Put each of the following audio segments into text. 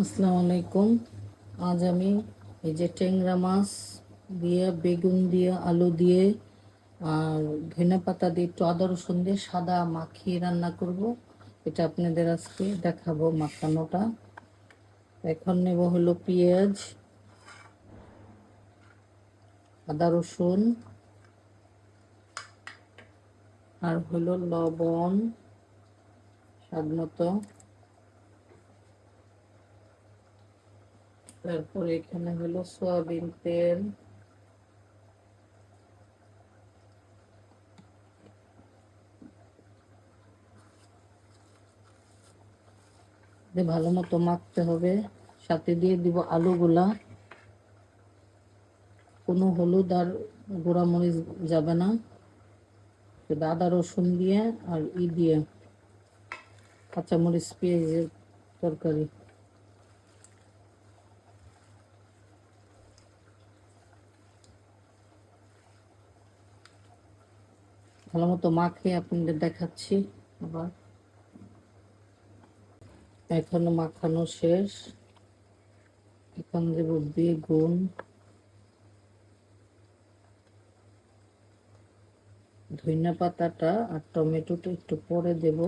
আসসালামু আলাইকুম। আজ আমি এই যে ট্যাংরা মাছ দিয়ে, বেগুন দিয়ে, আলু দিয়ে আর ধনে পাতা দিয়ে একটু আদা রসুন দিয়ে সাদা মাখিয়ে রান্না করব। এটা আপনাদের আজকে দেখাবো মাখানোটা। এখন নেব হলো পেঁয়াজ, আদা রসুন আর হলো লবণ স্বাদ মতো। তারপরে এখানে হলো সয়াবিন তেল। ভালো মতো মাখতে হবে। সাথে দিয়ে দিব আলুগুলা। কোনো হলুদ আর মরিচ যাবে না। আদা, রসুন দিয়ে আর ই দিয়ে কাঁচামরিচ পেঁয়াজের তরকারি। ভালো মতো মাখে আপনাদের দেখাচ্ছি আবার। এখনও মাখানো শেষ। এখন দেব বেগুন। ধনিয়া পাতাটা আর টমেটোটা একটু পরে দেব।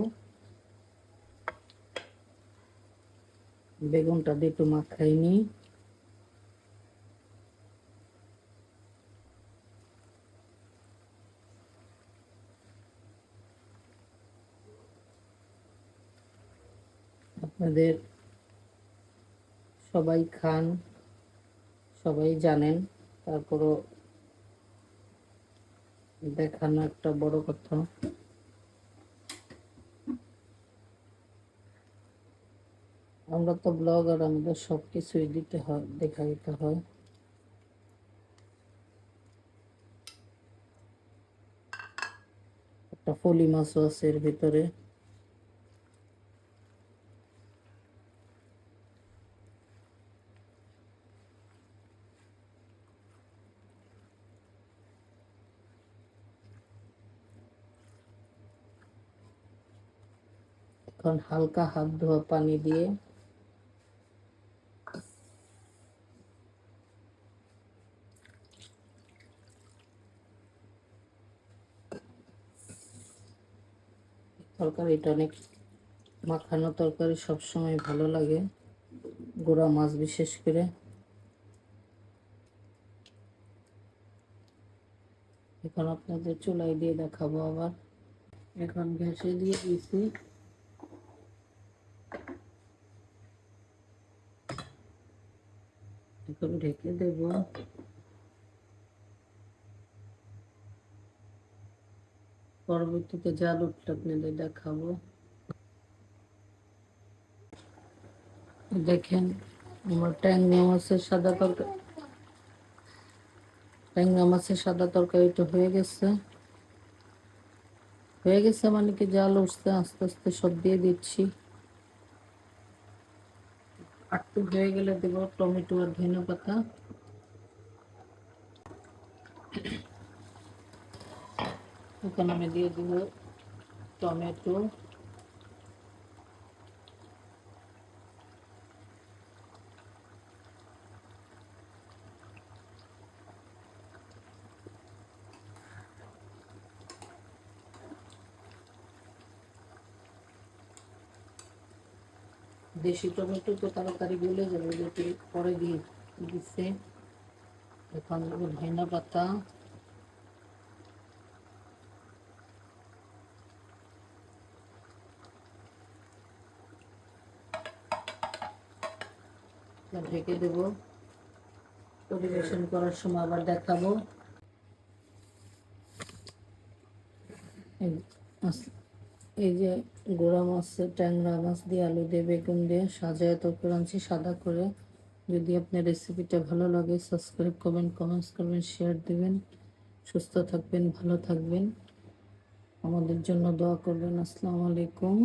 বেগুনটা দিয়ে একটু মাখাই নিই আপনাদের সবাই খান, সবাই জানেন, তারপরও দেখানো একটা বড় কথা। আমরা তো ব্লগার আমাদের সব কিছুই দিতে হয় দেখা দিতে হয়। একটা ফলি মাছও আছে এর ভিতরে। এখন হালকা হাত ধোয়া পানি দিয়ে তরকারিটা অনেক মাখানো তরকারি সবসময় ভালো লাগে, গোড়া মাছ বিশেষ করে। এখন আপনাদের চুলাই দিয়ে দেখাবো আবার। এখন গ্যাসে দিয়ে দিয়েছি। এখন ঢেকে দেব। পরবর্তীতে জাল উঠলে আপনাদের দেখাবো। দেখেন, আমার ট্যাংরা মাছের সাদা তরকারি ট্যাংরা মাছের সাদা তরকারিটা হয়ে গেছে। হয়ে গেছে মানে কি, জাল উঠছে, আস্তে আস্তে সব দিয়ে দিচ্ছি। আটটু হয়ে গেলে দেব টমেটো আর ধনে পাতা। এখন আমি দিয়ে দিব টমেটো। দেশি টমেটো তো তাড়াতাড়ি গলে যাবে যেটি পরে দিয়ে দিচ্ছে এখন ধনিয়া পাতা। ঢেকে দেবো। পরিবেশন করার সময় আবার দেখাবো। এই যে গোড়া মাছ, ট্যাংরা মাছ দিয়ে আলু দিয়ে বেগুন দিয়ে সাজায় তরকারি আনছি সাদা করে। যদি আপনার রেসিপিটা ভালো লাগে সাবস্ক্রাইব করবেন কমেন্টস করবেন শেয়ার দেবেন। সুস্থ থাকবেন, ভালো থাকবেন। আমাদের জন্য দোয়া করবেন। আসসালামু আলাইকুম।